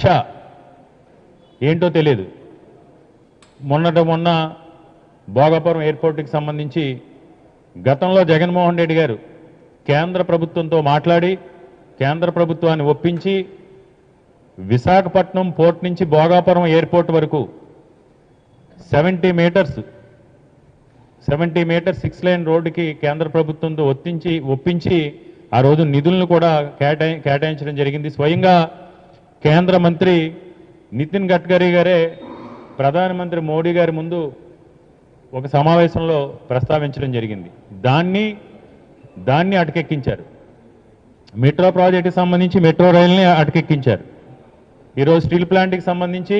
ఛ! ఏంటో తెలియదు మొన్నట మొన్న భోగాపురం ఎయిర్పోర్ట్కి సంబంధించి గతంలో జగన్మోహన్ రెడ్డి గారు కేంద్ర ప్రభుత్వంతో మాట్లాడి కేంద్ర ప్రభుత్వాన్ని ఒప్పించి విశాఖపట్నం పోర్ట్ నుంచి భోగాపురం ఎయిర్పోర్ట్ వరకు seventy metres seventy metres six line రోడ్డుకి కేంద్ర ప్రభుత్వంతో ఒత్తించి ఒప్పించి ఆ రోజు నిధులను కూడా కేటాయి కేటాయించడం జరిగింది స్వయంగా కేంద్ర మంత్రి నితిన్ గడ్కరీ గారే ప్రధానమంత్రి మోడీ గారి ముందు ఒక సమావేశంలో ప్రస్తావించడం జరిగింది. దాన్ని దాన్ని అటకెక్కించారు. మెట్రో ప్రాజెక్టుకి సంబంధించి మెట్రో రైల్ని అటకెక్కించారు. ఈరోజు స్టీల్ ప్లాంట్కి సంబంధించి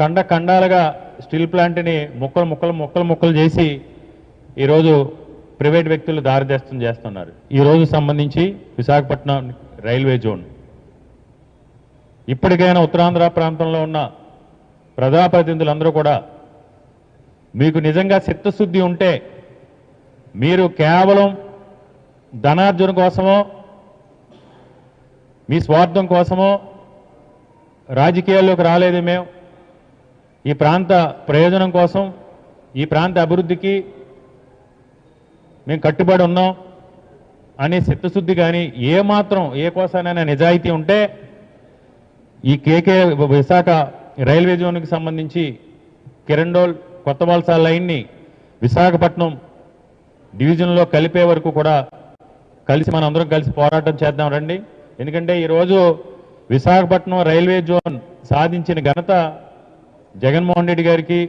కండ కండాలుగా స్టీల్ ప్లాంట్ని ముక్కలు ముక్కలు ముక్కలు ముక్కలు చేసి ఈరోజు ప్రైవేట్ వ్యక్తులు దారిదేస్తం చేస్తున్నారు. ఈరోజు సంబంధించి విశాఖపట్నం రైల్వే జోన్. ఇప్పటికైనా ఉత్తరాంధ్ర ప్రాంతంలో ఉన్న ప్రజాప్రతినిధులందరూ కూడా మీకు నిజంగా చిత్తశుద్ధి ఉంటే మీరు కేవలం ధనార్జన కోసమో మీ స్వార్థం కోసమో రాజకీయాల్లోకి రాలేదు మేము. ఈ ప్రాంత ప్రయోజనం కోసం ఈ ప్రాంత అభివృద్ధికి మేము కట్టుబడి ఉన్నాం. అనే చిత్తశుద్ధి కానీ ఏ మాత్రం ఏ కోసానైనా నిజాయితీ ఉంటే ఈ కేకే విశాఖ రైల్వే జోన్కి సంబంధించి కిరండోల్ కొత్త వలస లైన్ని విశాఖపట్నం డివిజన్లో కలిపే వరకు కూడా కలిసి మనం అందరం కలిసి పోరాటం చేద్దాం రండి. ఎందుకంటే ఈరోజు విశాఖపట్నం రైల్వే జోన్ సాధించిన ఘనత జగన్మోహన్ రెడ్డి గారికి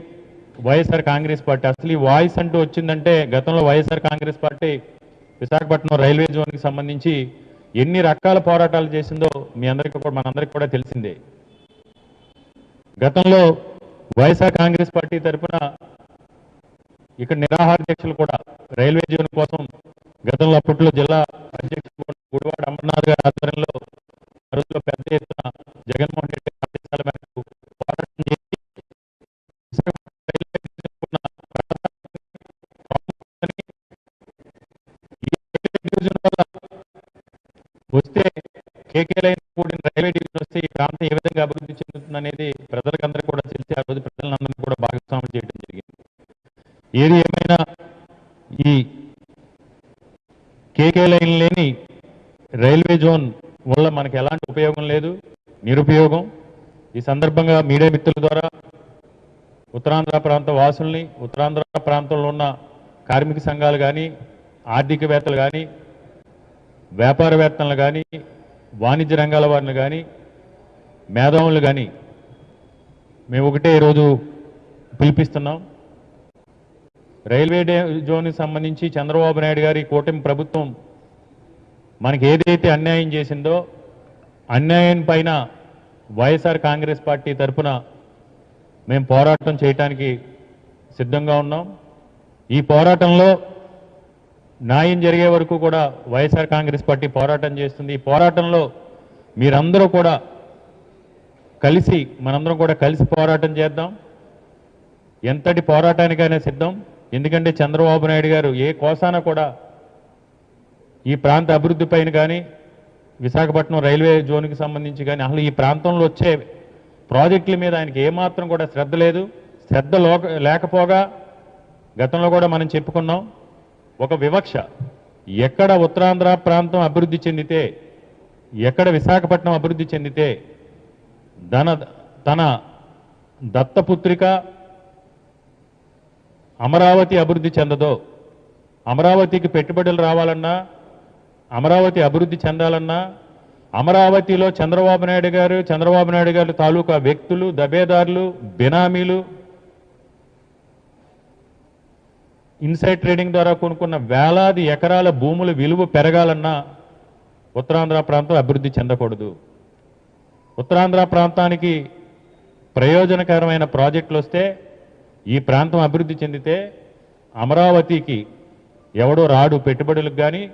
వైఎస్ఆర్ కాంగ్రెస్ పార్టీ. అసలు ఈ వాయిస్ అంటూ వచ్చిందంటే గతంలో వైఎస్ఆర్ కాంగ్రెస్ పార్టీ విశాఖపట్నం రైల్వే జోన్కి సంబంధించి ఎన్ని రకాల పోరాటాలు చేసిందో మీ అందరికీ కూడా మనందరికీ కూడా తెలిసిందే. గతంలో వైఎస్ఆర్ కాంగ్రెస్ పార్టీ తరఫున ఇక్కడ నిరాహార దీక్షలు కూడా రైల్వే జీవనం కోసం గతంలో అప్పట్లో జిల్లా అధ్యక్షుడు గుడివాడ అమర్నాథ్ గారి ఆధ్వర్యంలో ఆ రోజుల్లో పెద్ద ఎత్తున జగన్మోహన్ అనేది ప్రజలకందరూ కూడా తెలిసి ఆ రోజు ప్రజలందరినీ కూడా భాగస్వామ్యం చేయడం జరిగింది. ఏది ఏమైనా ఈ కేకే లైన్ లేని రైల్వే జోన్ వల్ల మనకి ఎలాంటి ఉపయోగం లేదు నిరుపయోగం. ఈ సందర్భంగా మీడియా మిత్రుల ద్వారా ఉత్తరాంధ్ర ప్రాంత వాసుల్ని ఉత్తరాంధ్ర ప్రాంతంలో ఉన్న కార్మిక సంఘాలు కానీ ఆర్థికవేత్తలు కానీ వ్యాపారవేత్తలు కానీ వాణిజ్య రంగాల వారిని కానీ మేధావులు కానీ మేము ఒకటే ఈరోజు పిలిపిస్తున్నాం. రైల్వే జోన్కి సంబంధించి చంద్రబాబు నాయుడు గారి కూటమి ప్రభుత్వం మనకి ఏదైతే అన్యాయం చేసిందో అన్యాయం పైన వైఎస్ఆర్ కాంగ్రెస్ పార్టీ తరఫున మేము పోరాటం చేయటానికి సిద్ధంగా ఉన్నాం. ఈ పోరాటంలో న్యాయం జరిగే వరకు కూడా వైఎస్ఆర్ కాంగ్రెస్ పార్టీ పోరాటం చేస్తుంది. ఈ పోరాటంలో మీరందరూ కూడా కలిసి మనందరం కూడా కలిసి పోరాటం చేద్దాం. ఎంతటి పోరాటానికైనా సిద్ధం. ఎందుకంటే చంద్రబాబు నాయుడు గారు ఏ కోసాన కూడా ఈ ప్రాంత అభివృద్ధి పైన కానీ విశాఖపట్నం రైల్వే జోన్కి సంబంధించి కానీ అసలు ఈ ప్రాంతంలో వచ్చే ప్రాజెక్టుల మీద ఆయనకి ఏమాత్రం కూడా శ్రద్ధ లేదు. శ్రద్ధ లోక లేకపోగా గతంలో కూడా మనం చెప్పుకున్నాం ఒక వివక్ష. ఎక్కడ ఉత్తరాంధ్ర ప్రాంతం అభివృద్ధి చెందితే ఎక్కడ విశాఖపట్నం అభివృద్ధి చెందితే తన తన దత్తపుత్రిక అమరావతి అభివృద్ధి చెందదో అమరావతికి పెట్టుబడులు రావాలన్నా అమరావతి అభివృద్ధి చెందాలన్నా అమరావతిలో చంద్రబాబు నాయుడు గారు చంద్రబాబు నాయుడు గారు తాలూకా వ్యక్తులు దబేదారులు బినామీలు ఇన్సైడ్ ట్రేడింగ్ ద్వారా కొనుక్కున్న వేలాది ఎకరాల భూముల విలువ పెరగాలన్నా ఉత్తరాంధ్ర ప్రాంతం అభివృద్ధి చెందకూడదు. ఉత్తరాంధ్ర ప్రాంతానికి ప్రయోజనకరమైన ప్రాజెక్టులు వస్తే ఈ ప్రాంతం అభివృద్ధి చెందితే అమరావతికి ఎవడో రాడు పెట్టుబడులకు కానీ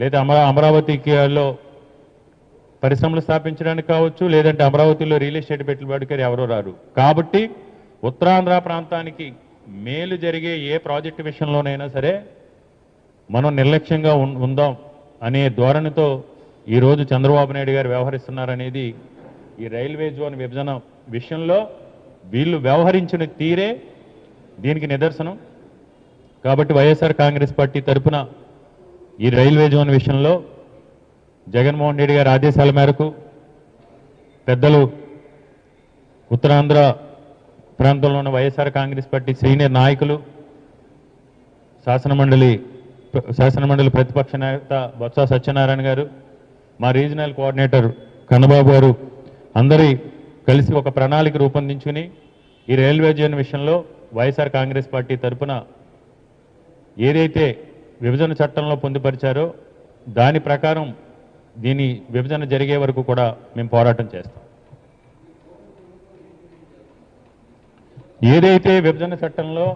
లేదా అమరా అమరావతిలో పరిశ్రమలు స్థాపించడానికి కావచ్చు లేదంటే అమరావతిలో రియల్ ఎస్టేట్ పెట్టుబడికి ఎవరో రారు. కాబట్టి ఉత్తరాంధ్ర ప్రాంతానికి మేలు జరిగే ఏ ప్రాజెక్టు విషయంలోనైనా సరే మనం నిర్లక్ష్యంగా ఉం- ఉందాం అనే ధోరణితో ఈరోజు చంద్రబాబు నాయుడు గారు వ్యవహరిస్తున్నారనేది ఈ రైల్వే జోన్ విభజన విషయంలో వీళ్ళు వ్యవహరించిన తీరే దీనికి నిదర్శనం. కాబట్టి వైఎస్ఆర్ కాంగ్రెస్ పార్టీ తరపున ఈ రైల్వే జోన్ విషయంలో జగన్మోహన్ రెడ్డి గారి ఆదేశాల మేరకు పెద్దలు ఉత్తరాంధ్ర ప్రాంతంలో ఉన్న వైఎస్ఆర్ కాంగ్రెస్ పార్టీ సీనియర్ నాయకులు శాసనమండలి శాసనమండలి ప్రతిపక్ష నేత బొత్స సత్యనారాయణ గారు మా రీజనల్ కోఆర్డినేటర్ కన్నబాబు గారు అందరి కలిసి ఒక ప్రణాళిక రూపొందించుకుని ఈ రైల్వే జోన్ విషయంలో వైఎస్ఆర్ కాంగ్రెస్ పార్టీ తరపున ఏదైతే విభజన చట్టంలో పొందుపరిచారో దాని ప్రకారం దీని విభజన జరిగే వరకు కూడా మేము పోరాటం చేస్తాం. ఏదైతే విభజన చట్టంలో